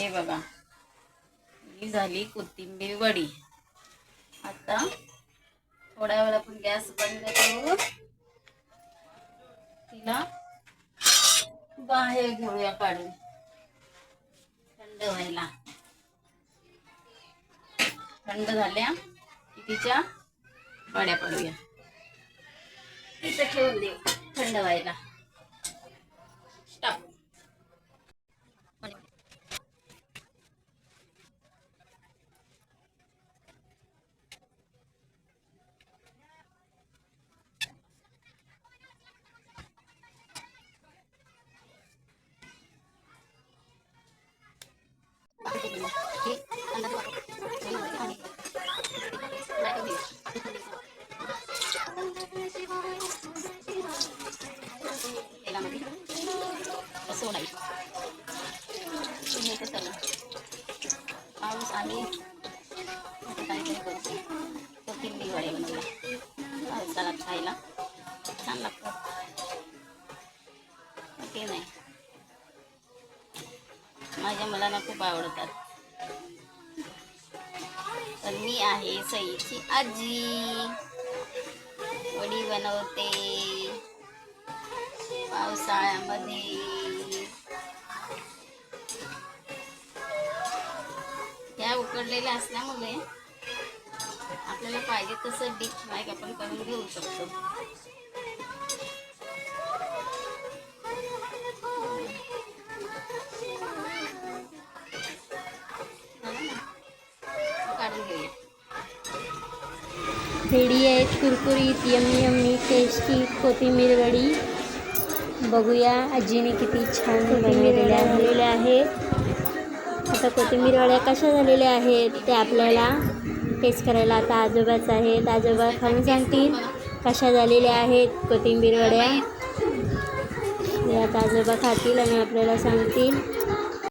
हे बघा. ही झाली कोथिंबीर वडी. आता थोड्या वेळ आपण गॅस बंद करू तिला बाहेर घेऊया काढून. थंड व्हायला. थंड झाल्या की तिच्या वड्या पडूया. तिथं ठेवून देऊ थंड व्हायला. पाऊस आणि काहीतरी करतो कोथिंबीर वडे बनवला पावसाला खायला छान लागतं ते नाही माझ्या मुलांना खूप आवडतात. तर मी आहे सईची आजी. वडी बनवते. पावसाळ्यामध्ये. ह्या उकडलेल्या असल्यामुळे आपल्याला पाहिजे तसं डीप फ्राय आपण करून घेऊ शकतो. रेडी आहेत कुरकुरीत यम्मी यम्मी टेस्टी कोथिंबीर वडी. बघूया आजीने किती छान बनवलेल्या झालेल्या आहेत. आता कोथिंबीर वड्या कशा झालेल्या आहेत ते आपल्याला टेस्ट करायला आता आजोबाच आहेत. आजोबा खाऊन सांगतील कशा झालेल्या आहेत कोथिंबीर वड्या. आता आजोबा खातील आणि आपल्याला सांगतील.